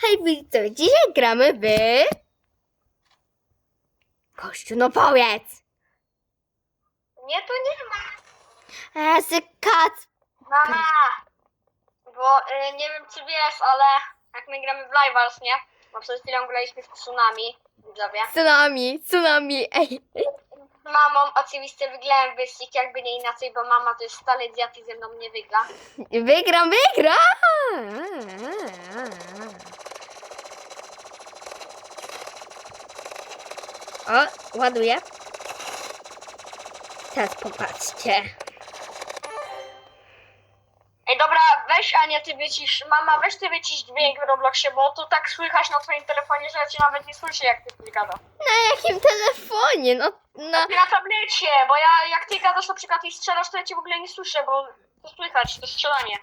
Hej widzowie, dzisiaj gramy w... Kościół, no powiedz! Nie, to nie ma. A, kac... Mama! Bo y, nie wiem czy wiesz, ale jak my gramy w Livers, nie? Bo przed chwilą graliśmy w Tsunami, widzowie. Tsunami, tsunami, ej. Z mamą oczywiście wygrałem wyścig, jakby nie inaczej, bo mama to jest stale idiot i ze mną nie wygra. Wygram, wygram! O, ładuję. Teraz popatrzcie. Ej, dobra, weź Ania, ty wycisz, mama, weź ty wycisz dźwięk w Robloxie, bo tu tak słychać na twoim telefonie, że ja cię nawet nie słyszę, jak ty ty gadasz. Na jakim telefonie? No, no. Na tablecie, bo ja, jak ty gadasz na przykład i strzelasz, to ja cię w ogóle nie słyszę, bo to słychać, to strzelanie.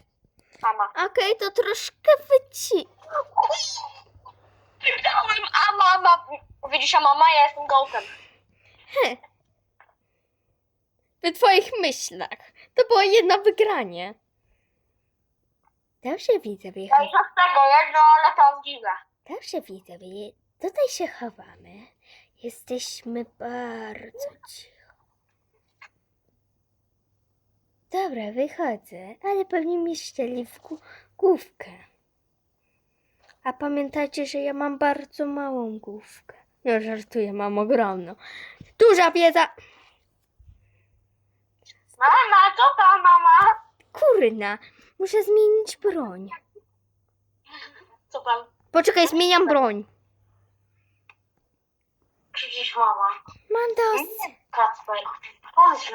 Mama. Okej, to troszkę wyci... Wygrałem, a mama... Widzisz, a mama, ja jestem gołtem. W twoich myślach. To było jedno wygranie. Dobrze widzę, wyjechać. i co z tego, ja no ale to zgiwę. Dobrze widzowie, tutaj się chowamy. Jesteśmy bardzo cicho. Dobra, wychodzę, ale pewnie mi ścieli w gó- główkę. A pamiętajcie, że ja mam bardzo małą główkę. Nie żartuję, mam ogromną. Duża wiedza! Mama, co tam, mama? Kurna, muszę zmienić broń. Co tam? Poczekaj, zmieniam broń. Krzyczysz, mama. Mam dosyć. Kacper, chodź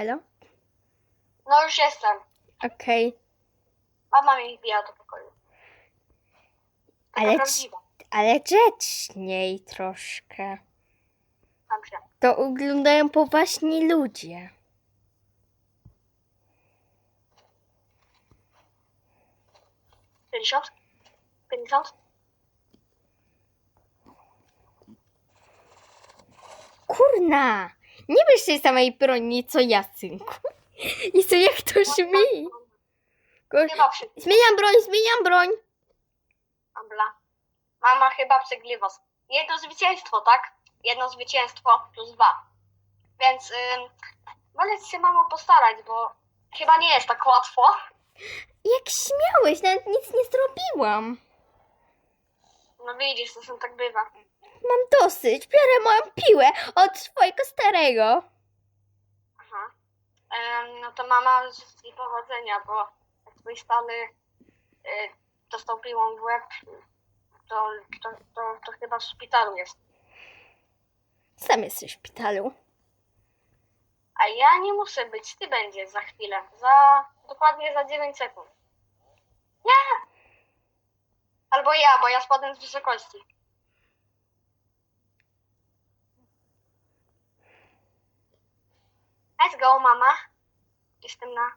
Halo? No już jestem. Okej. Mama mi wbija do pokoju. Taka Ale, prawdziwa. ale grzeczniej troszkę. Tam się. To oglądają poważni ludzie. Pięćdziesiąt? Pięćdziesiąt? Kurna! Nie wiesz tej samej broni co ja, synku. I co jak to. Chyba przy... Zmieniam broń, zmieniam broń. Ambla. Mama chyba przegrywa. Jedno zwycięstwo, tak? Jedno zwycięstwo plus dwa. Więc ym, wolę się mamo postarać, bo chyba nie jest tak łatwo. Jak śmiałeś, nawet nic nie zrobiłam. No widzisz, to są tak bywa. Mam dosyć, biorę moją piłę od swojego starego. Aha. No to mama życzę ci powodzenia, bo jak twój stary y, dostał piłą w łeb, to, to, to, to chyba w szpitalu jest. Sam jesteś w szpitalu. A ja nie muszę być, ty będziesz za chwilę. Za dokładnie za 9 sekund. Nie! Albo ja, bo ja spadłem z wysokości. Let's go, mama. Jestem na.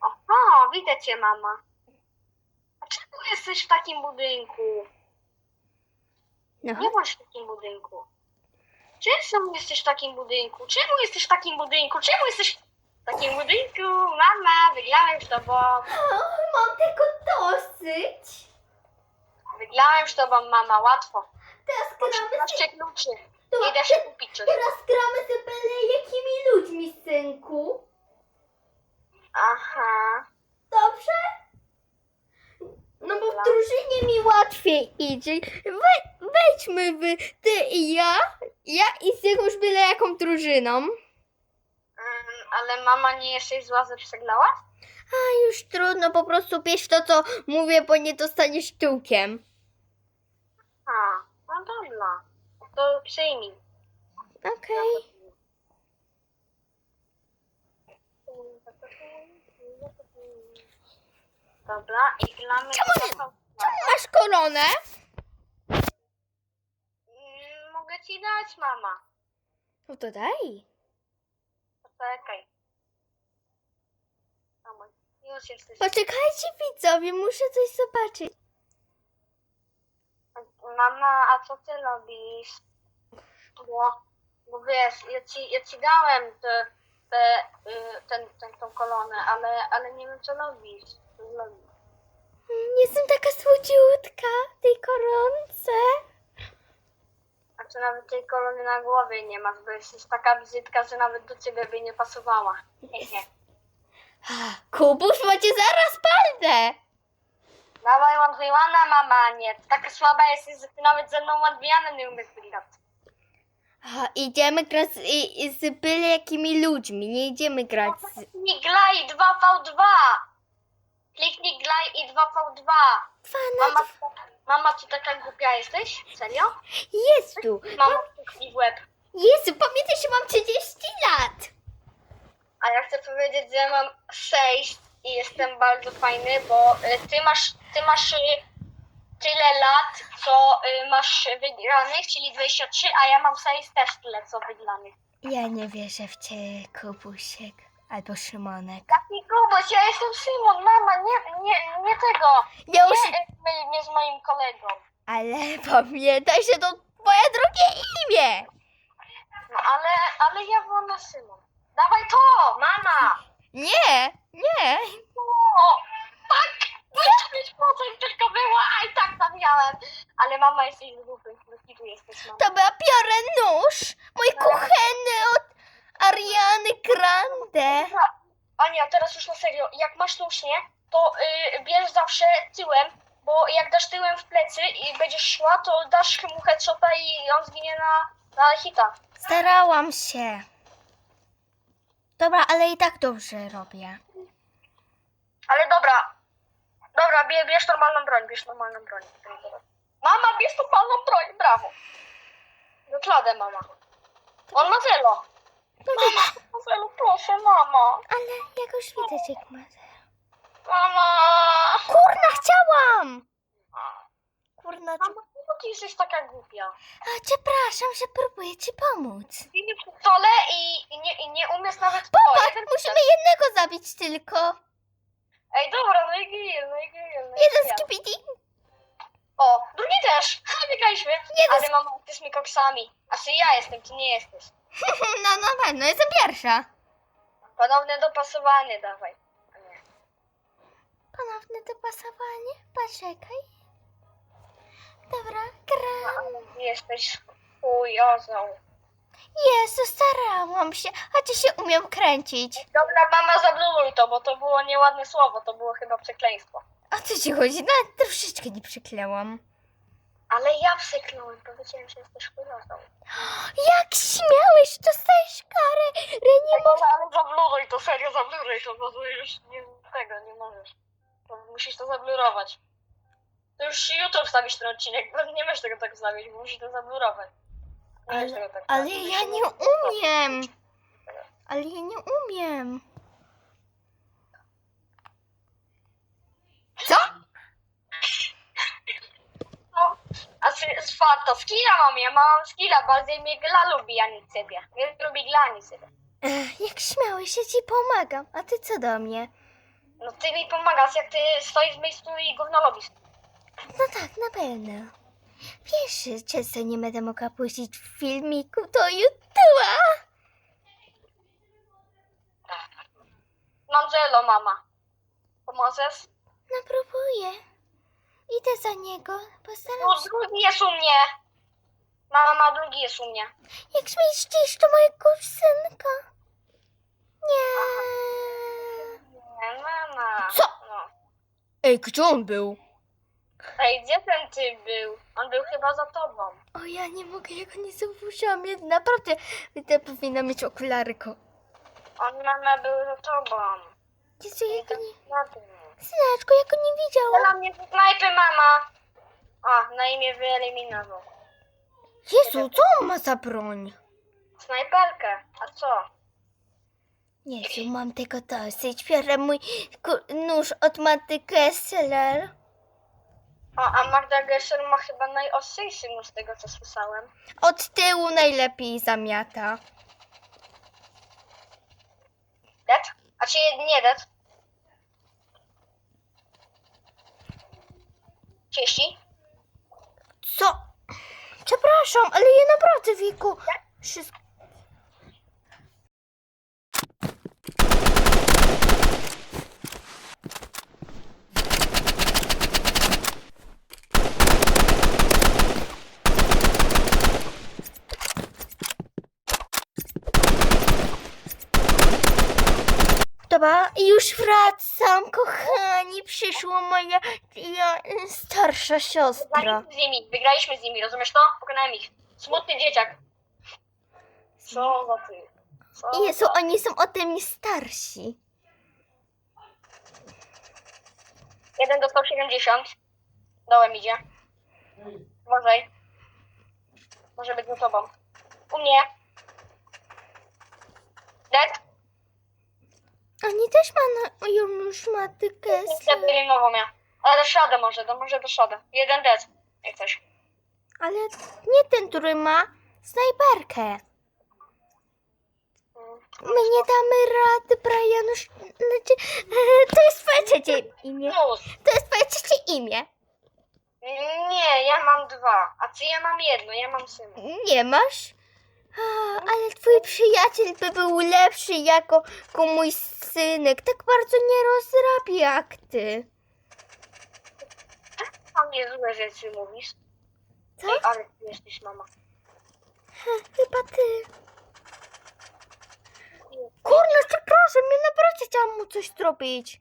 Oho, widzę cię, mama. Czemu jesteś w takim budynku? No, Nie bądź w takim budynku. Czemu jesteś w takim budynku? Czemu jesteś w takim budynku? Czemu jesteś w takim budynku? Mama, wygrałem z tobą. mam tego dosyć. Wygrałem z tobą, mama, łatwo. Teraz Mam 14 kluczy. To- Idę się kupić coś. Teraz gramy z byle jakimi ludźmi, synku. Aha. Dobrze? No bo w drużynie mi łatwiej idzie. We, wejdźmy wy, ty i ja. Ja i z jakąś byle jaką drużyną. Mm, ale mama nie jesteś zła, że przegrałaś? A już trudno, po prostu pisz to, co mówię, bo nie dostaniesz tyłkiem. A, no dobra. To przyjmij. Okej. Dobra, i gramy... Czemu nie- Masz koronę? Mm, Mogę ci dać, mama. No to daj. Poczekaj. Mamo, już jesteś. Poczekajcie widzowie, muszę coś zobaczyć. Mama, a co ty robisz? Bo, bo wiesz, ja ci, ja ci dałem te, te, y, ten, ten, tą kolonę, ale, ale nie wiem co robisz. Co? Jestem taka słodziutka w tej koronce. A czy nawet tej kolony na głowie nie masz, bo jesteś taka brzydka, że nawet do ciebie by nie pasowała. Kubuś, macie zaraz paldę. Dawaj Ładwiana, mama, nie. Taka słaba jesteś, że ty nawet ze mną Ładwiana nie umiesz wygrać. Idziemy grać z, i, z byle jakimi ludźmi, nie idziemy grać z... Kliknij glaj 2v2. Kliknij glaj i 2v2. Mama, mama, ty taka głupia jesteś? Serio? Jezu, Mama, kliknij w łeb. Jezu, pamiętaj, że mam 30 lat. A ja chcę powiedzieć, że mam 6 i jestem bardzo fajny, bo y, ty masz, ty masz y, tyle lat, co y, masz wygranych, czyli 23, a ja mam 6 też tyle, co wygranych. Ja nie wierzę w cię, Kubusiek. Albo Szymonek. Taki grubość, ja jestem Szymon, mama, nie, nie, nie tego. Ja już... Nie, nie z moim kolegą. Ale pamiętaj, że to twoje drugie imię. No ale, ale ja wolę Szymon. Dawaj to, mama! Nie, nie. O, tak! 25% tylko było, a i tak tam miałem. Ale mama jesteś głupy, bo tu jesteś mama. To ja biorę nóż, mój kuchenny od Ariany Grande. Ania, teraz już na serio, jak masz nóż, nie? To y, bierz zawsze tyłem, bo jak dasz tyłem w plecy i będziesz szła, to dasz mu headshota i on zginie na, na hita. Starałam się. Dobra, ale i tak dobrze robię. Ale dobra, dobra, bie, bierz normalną broń, bierz normalną broń. Mama, bierz normalną broń, brawo. Wykladę, mama. On ma zelo. Mama, ma proszę, mama. Ale jakoś widać jak ma. Mama. Kurna, chciałam! Kurna, Mama, no ty jesteś taka głupia. a przepraszam, że próbuję ci pomóc. Widzę w stole i, i, nie, i nie umiesz nawet... O, Popatrz, jeden musimy jednego zabić tylko. Ej, dobra, no i gil, no i gil. No i Jeden gil. skibidi. O, drugi też. Wygraliśmy. Jeden Ale mama, jesteśmy koksami. A czy ja jestem, ty nie jesteś. No na pewno, jestem pierwsza. Ponowne dopasowanie dawaj. A nie. Ponowne dopasowanie. Poczekaj. Dobra, gram. Jesteś chujozą. Jezu, starałam się, chociaż się umiem kręcić. Dobra, mama, zabluruj to, bo to było nieładne słowo, to było chyba przekleństwo. O co ci chodzi? Nawet troszeczkę nie przyklełam. Ale ja przeklinałem, powiedziałem, że jesteś chujozą. Jak śmiałeś, dostajesz karę. Renie, bo... Może, ale zabluruj to, serio, zabluruj to, bo to już nie, tego nie możesz. To musisz to zablurować. To już YouTube wstawisz ten odcinek, bo nie możesz tego tak wstawić, bo musisz to zablurować. Nie możesz Ale, tego tak ale wstawić, ja nie to- umiem. Ale ja nie umiem. Co? No, a z, z farta, skilla mam, ja mam skilla, bardziej mnie Gla lubi, a nie ciebie. Nie lubi Gla, a nie ciebie. Ech, jak śmiałeś, ja ci pomagam. A ty co do mnie? No ty mi pomagasz, jak ty stoisz w miejscu i gówno robisz. No tak, na pewno. Wiesz, często nie będę mogła puścić filmiku do YouTube'a. Mam zelo, mama. Pomożesz? No próbuję. Idę za niego. Postaram No, się. drugi jest u mnie. Mama, drugi jest u mnie. Jak śmieścisz to mojego synka? Nie. Nie, mama. Co? No. Ej, gdzie on był? Ej, gdzie ten ty był? On był chyba za tobą. O, ja nie mogę, ja go nie zauważyłam. Ja naprawdę to powinna mieć okulary. Ko- On, mama, był za tobą. Jezu, ja go nie... Syneczko, ja go nie widziałam. Dla mnie z knajpy, mama. A, na imię wyeliminował. Jezu, co on ma za broń? Snajperkę. A co? Jezu, mam tego dosyć. Biorę mój ku- nóż od Matty Kessler. O, a Magda Gesser ma chyba najostrzejszy nóż z tego, co słyszałem. Od tyłu najlepiej zamiata. Dead? A czy nie dead? 30? Co? przepraszam, ale ja naprawdę wieku. Wszystko. Dobra, już wracam, kochani. Przyszła moja ja, starsza siostra. Wygraliśmy z nimi, wygraliśmy z nimi, rozumiesz to? Pokonałem ich. Smutny dzieciak. Co za ty? Co Jezu, za- oni są ode mnie starsi. Jeden dostał 70. Dołem idzie. Uważaj. Może być za tobą. U mnie. Dead. Oni też mają już matykę. Zabili nową ja. Ale dasz radę może, to może dasz radę. Jeden dead. Jak coś. Ale nie ten, który ma snajperkę. Mm. My nie damy rady, Brianusz. Znaczy, to jest twoje trzecie imię. Plus. To jest twoje trzecie imię. Nie, ja mam dwa. A ty ja mam jedno, ja mam syna. Nie masz? A, ale twój przyjaciel by był lepszy jako, jako mój synek. Tak bardzo nie rozrabi jak ty. Tam nie złe rzeczy mówisz. Co? Ej, ale ty jesteś mama. Ha, chyba ty. Kurno, przepraszam, ja naprawdę chciałam mu coś zrobić.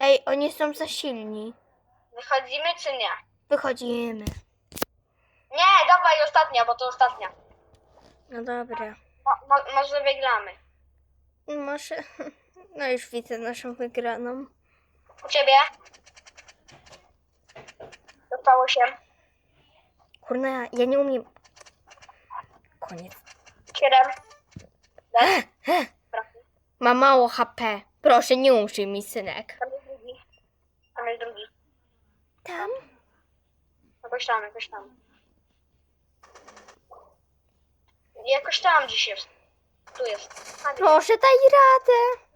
Ej, oni są za silni. Wychodzimy czy nie? Wychodzimy. Nie, dawaj ostatnia, bo to ostatnia. No dobra. Mo, mo, może wygramy. Może... No już widzę naszą wygraną. U ciebie? Dostało się. Kurna, ja nie umiem. Koniec. Siedem. Ma mało HP. Proszę, nie umrzyj mi, synek. Tam jest drugi. Tam jest drugi. Tam? Jakoś tam, jakoś tam. Jakoś tam dziś jest. Tu jest. A, Proszę, daj radę.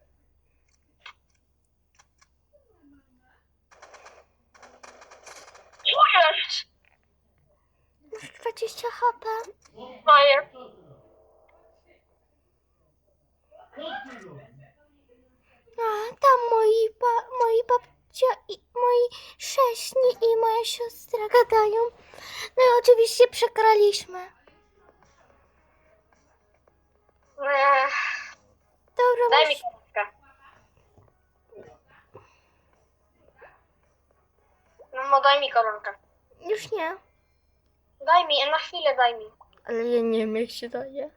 Tu jest! Masz 20 HP. To jest. A, tam moi, ba, moi babcia i moi sześni i moja siostra gadają. No i oczywiście przegraliśmy. Dobra, Daj masz... mi koronkę. No, daj mi koronkę. Już nie. Daj mi, na chwilę daj mi. Ale ja nie wiem, jak się daje.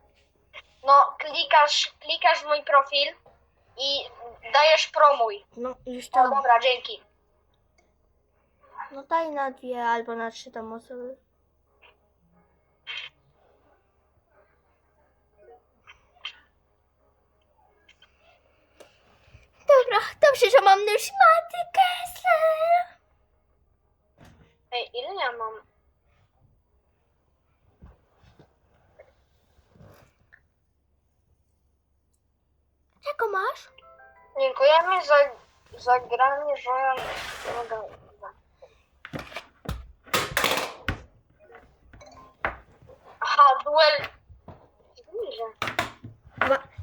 No, klikasz, klikasz w mój profil i dajesz promuj. No, już O, tam. dobra, dzięki. No daj na dwie albo na trzy tam osoby. Dobra, dobrze, że mam już matykę. Ej, ile ja mam? Czego masz? Dziękujemy za, za granie Wojan. Aha, duel. Bliżej. Dwa.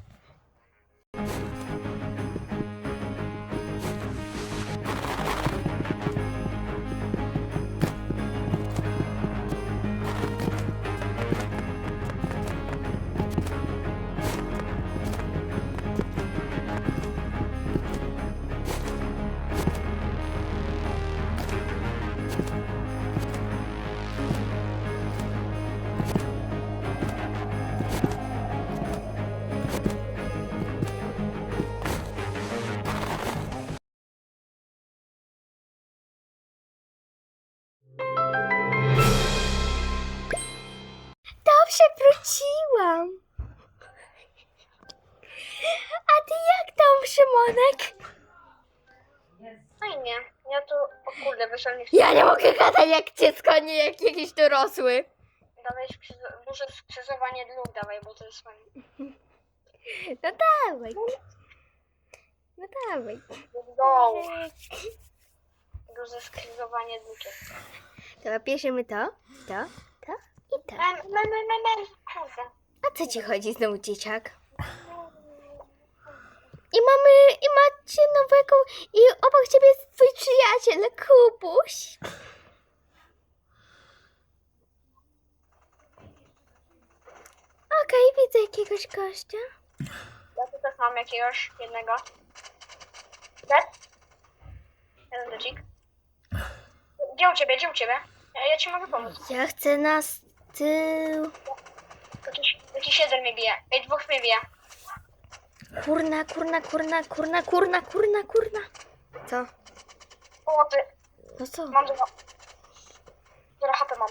Szymonek? Fajnie. Ja tu, o kurde, wyszedł mi Ja nie mogę gadać jak dziecko, nie jak jakiś dorosły. Dawaj skrzyż- duże skrzyżowanie dróg, dawaj, bo to jest fajne. No dawaj. No dawaj. Go. Duże skrzyżowanie dróg. To bierzemy to, to, to i to. Mem, mem, mem, mem, mem. Kurde. A co ci chodzi znowu, dzieciak? I mamy, i macie nowego, i obok ciebie jest twój przyjaciel, Kubuś. Okej, widzę jakiegoś gościa. Ja tu też mam jakiegoś jednego. Dead? Jeden decik. Gdzie u ciebie, gdzie u ciebie? Ja, ja ci mogę pomóc. Ja chcę na tył. Jakiś, jakiś jeden mnie bije. Ej, dwóch mnie bije. Kurna, kurna, kurna, kurna, kurna, kurna, kurna. Co? O, ty. No co? Mam zero. Zero HP mam.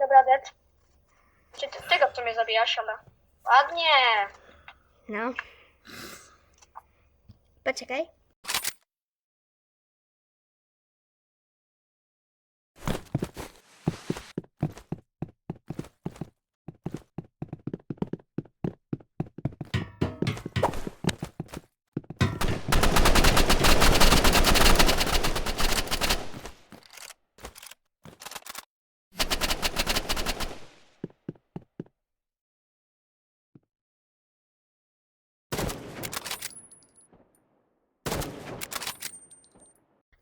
Dobra, dead. Czy ty, tego, co mnie zabijasz, ale... Ładnie. No. Poczekaj.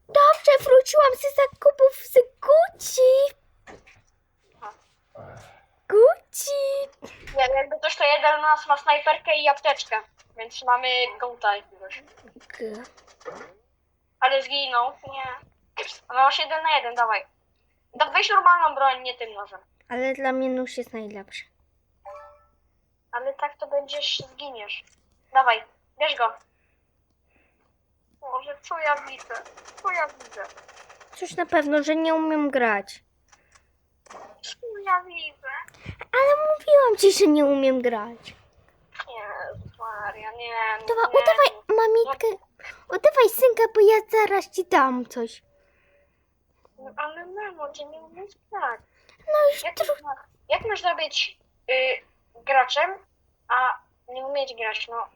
Dobrze, z zakupów z Gucci. Gucci. Nie, jakby coś to jeden z nas ma snajperkę i apteczkę. Więc mamy gołta jakiegoś. G. Ale zginął. Nie. No masz jeden na jeden, dawaj. Da, weź normalną broń, nie tym nożem. Ale dla mnie nóż jest najlepszy. Ale tak to będziesz, zginiesz. Dawaj, bierz go. Może co ja widzę? Co ja widzę? Cóż na pewno, że nie umiem grać. Ale mówiłam ci, że nie umiem grać. Nie, Maria, nie. Dobra, nie. udawaj mamitkę. Udawaj synka, bo ja zaraz ci dam coś. No, ale mamo, ty nie umiesz grać. No już Jak, trochę. można- jak y, graczem, a nie umieć grać? No,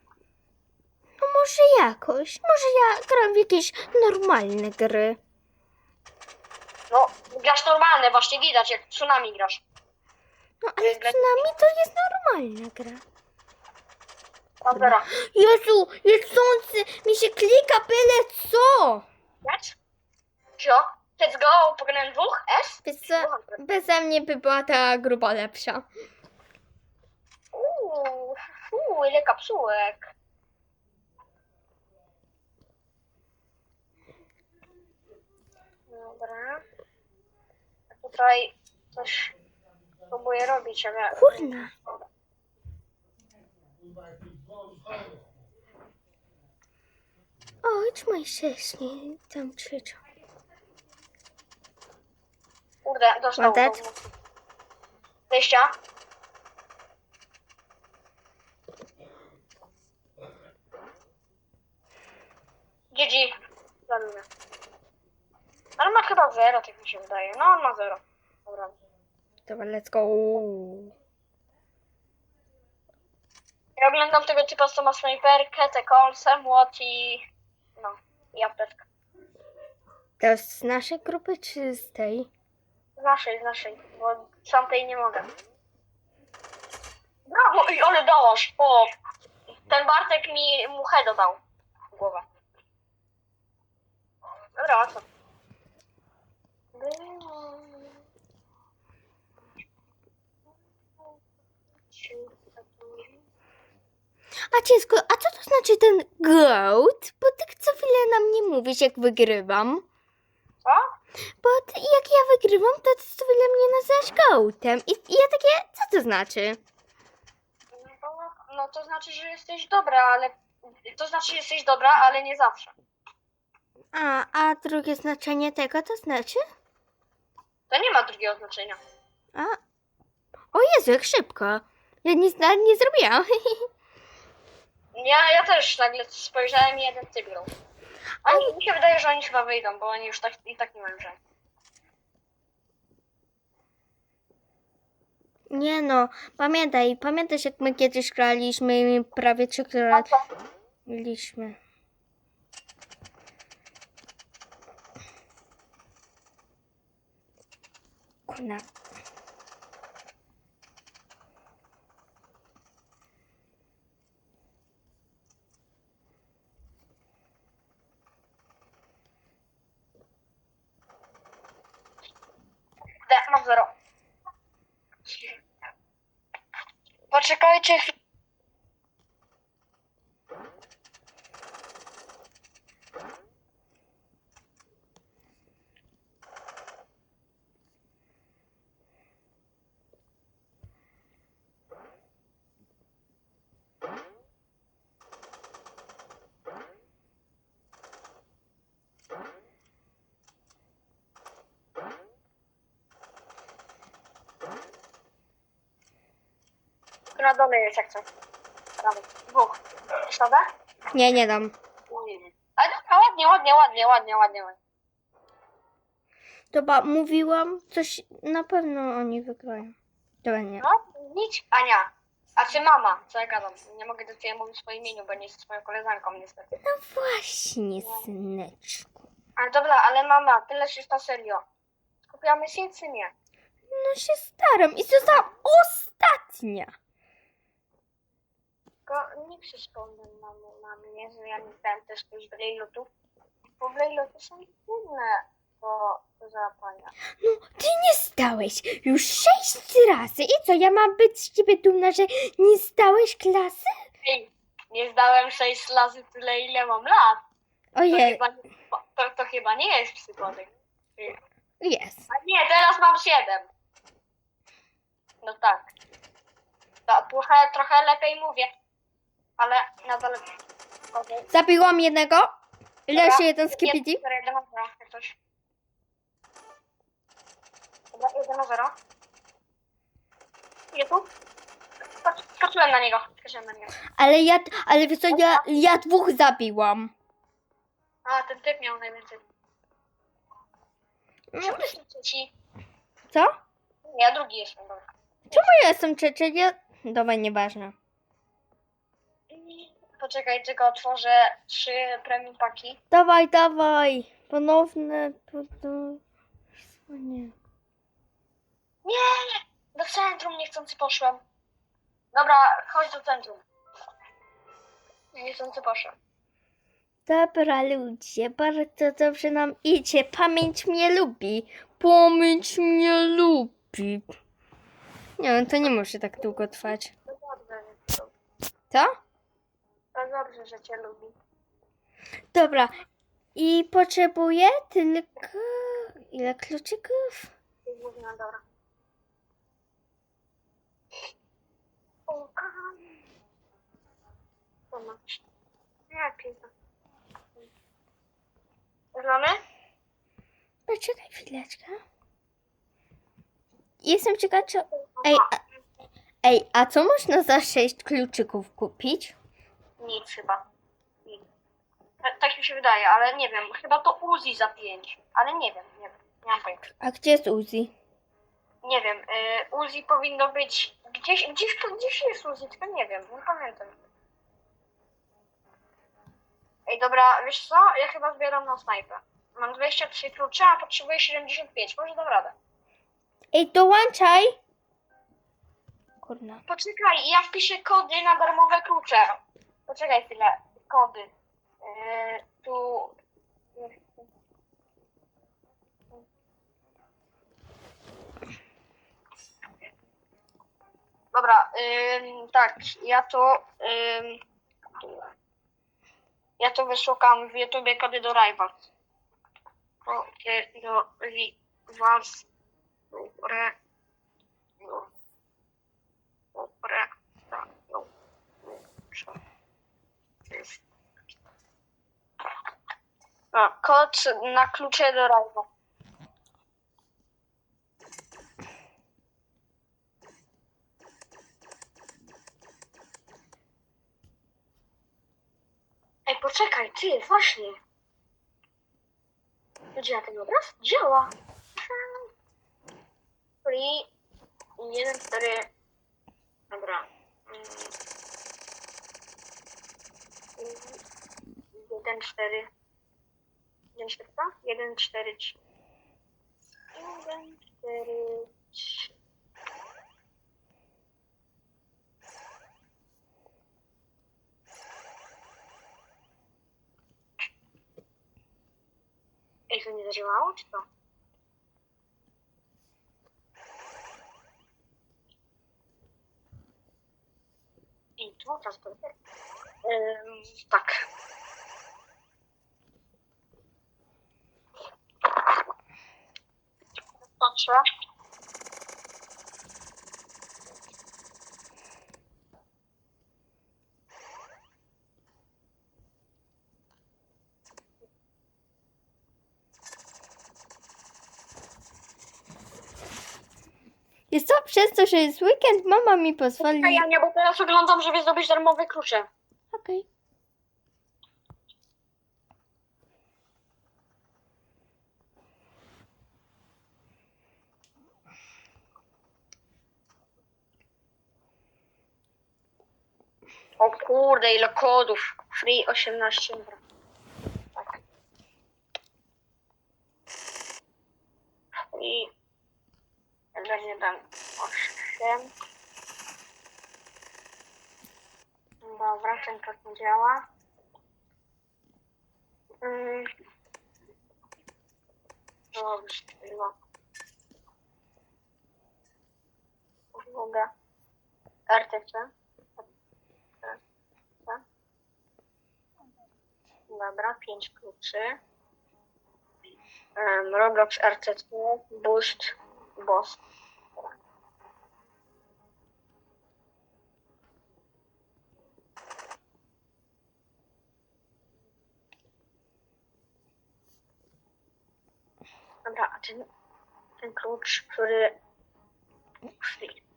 No może jakoś. Może ja gram w jakieś normalne gry. No grasz normalne, właśnie widać, jak tsunami grasz. No ale przynajmniej to jest normalna gra. Dobra. Jezu, jedzący, mi się klika byle co. What? Co? Let's go, pogadałem dwóch? S? Wiesz co, beze mnie by była ta gruba lepsza. Uuu, uuu, ile kapsułek. Dobra. A tutaj coś próbuję robić, ale... Kurna. Chodź, mój szczęśnie, tam krzyczą. Kurde, dostał. Ładać? Wyjścia. GG. Zabiję. Ale ma chyba zero, tak mi się wydaje. No, on ma zero. Dobra. Dobra, let's go. Ja oglądam tego typa, co ma snajperkę, te kolce, młot i... No, i apteczkę. To jest z naszej grupy czy z tej? Z naszej, z naszej, bo sam tej nie mogę. Brawo, i ale dałaś! O! Ten Bartek mi muchę dodał w głowę. Dobra, łatwo. A ciężko, a co to znaczy ten goat? Bo ty co chwilę nam nie mówisz, jak wygrywam. Co? Bo ty, jak ja wygrywam, to ty co chwilę mnie nazywasz goatem. I, I ja takie, co to znaczy? No, no to znaczy, że jesteś dobra, ale... To znaczy, że jesteś dobra, ale nie zawsze. A, a drugie znaczenie tego to znaczy? To nie ma drugiego znaczenia. A. O Jezu, jak szybko. Ja nic nawet nie zrobiłam. Ja, ja też nagle spojrzałem i jeden typ grał. Oni, mi się wydaje, że oni chyba wyjdą, bo oni już tak, i tak nie mają. Nie no, pamiętaj, pamiętasz jak my kiedyś graliśmy i prawie trzy A lat co? graliśmy. No. D, mam zero. Tu na dole jest jak coś. Prawie. Dwóch. Środę? Nie, nie dam. Ale dobra, ładnie, ładnie, ładnie, ładnie, ładnie. ładnie. Dobra, mówiłam, coś na pewno oni wygrają. Dobra, nie. No, nic, Ania. A czy mama? Co ja gadam? Nie mogę do ciebie mówić w swoim imieniu, bo nie jesteś moją koleżanką niestety. No właśnie, syneczku. Ale dobra, ale mama, tyle się na serio. Skupiamy się czy nie? No się staram i to za ostatnia. Tylko nie przypomnę na, na mnie, że ja nie zdałem też tych brejlotów. Bo brejloty są trudne do, do załapania. No, ty nie stałeś już sześć razy. I co, ja mam być z ciebie dumna, że nie stałeś klasy? Ej, nie zdałem 6 razy tyle, ile mam lat. To Ojej, chyba, nie- to, to chyba nie jest przypadek. jest. A nie, teraz mam 7. No tak. To trochę, trochę lepiej mówię. Ale nadal... Okej. Zabiłam jednego. Leży jeden z. Jeden, jeden na zero, jak coś. Dobra, jeden na zero. Jest tu? Skocz- Skoczyłem na niego. Skoczyłem na niego. Ale ja, ale wiesz co, ja, ja dwóch zabiłam. A, ten typ miał najwięcej. No, Czemu jestem trzeci? Co? Ja drugi jestem, dobra. Czemu ja jestem trzeci? Ja... Dobra, nieważne. Poczekaj, tylko otworzę trzy premium paki. Dawaj, dawaj. Ponowne. O nie. Nie! Do centrum niechcący poszłem. Dobra, chodź do centrum. Niechcący poszłem. Dobra, ludzie, bardzo dobrze nam idzie. Pamięć mnie lubi. Pamięć mnie lubi. Nie wiem, to nie może tak długo trwać. To dobrze, że cię lubi. Co? To dobrze, że cię lubi. Dobra. I potrzebuję tylko... Ile kluczyków? No dobra. O, kochanie. Co masz? Nie, piękna. Znamy? Poczekaj chwileczkę. Jestem ciekawa, czy... Ej, a, ej, a co można za sześć kluczyków kupić? Nic chyba. Nic. Ta- Tak mi się wydaje, ale nie wiem. Chyba to Uzi za pięć. Ale nie wiem, nie wiem. Nie mam pojęcia. A gdzie jest Uzi? Nie wiem. Y, Uzi powinno być... Gdzieś, gdzieś, gdzieś jest Uzi, tylko nie wiem. Nie pamiętam. Ej, dobra, wiesz co? Ja chyba zbieram na snajpę. Mam 23 klucze, a potrzebuję 75. Może dam radę. Ej, dołączaj! Kurna. Poczekaj, ja wpiszę kody na darmowe klucze. Poczekaj chwilę. Kody. Yy, tu. Dobra, ym, tak, ja to. Ja to wyszukam w YouTubie kody do Rivals. Kody do Rivals. Re. No. Dobre. Tak, no. Muszę. Jest. A, kod na klucze do rajwa. Ej, poczekaj, ty, właśnie. Gdzie ten obraz? Działa. Free 1, 4, Dobra. Mm. Jeden, cztery. Cztery, co? Jeden, cztery, trzy. Jeden, cztery, trzy. Ej, to nie zadziałało, czy to? I tu transporter. Ym, tak. Patrzę. Jest to przez to, że jest weekend, mama mi pozwoli. Ja nie, bo teraz oglądam, żeby zdobyć darmowe klucze. Okej. O kurde, ile kodów. Free 18. Dobra. Tak. Free. Będzie tam 8. Dobra, ten kod nie działa. Mm. Dobrze, chyba. Uwaga. RTC. Dobra, 5 kluczy. Um, Roblox RCT, Boost, Boss. Dobra. A ten, ten klucz, który... Free.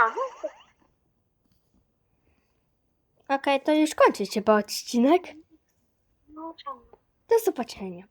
A, no, Okej, to już kończy się po odcinek. no czemu? Do zobaczenia.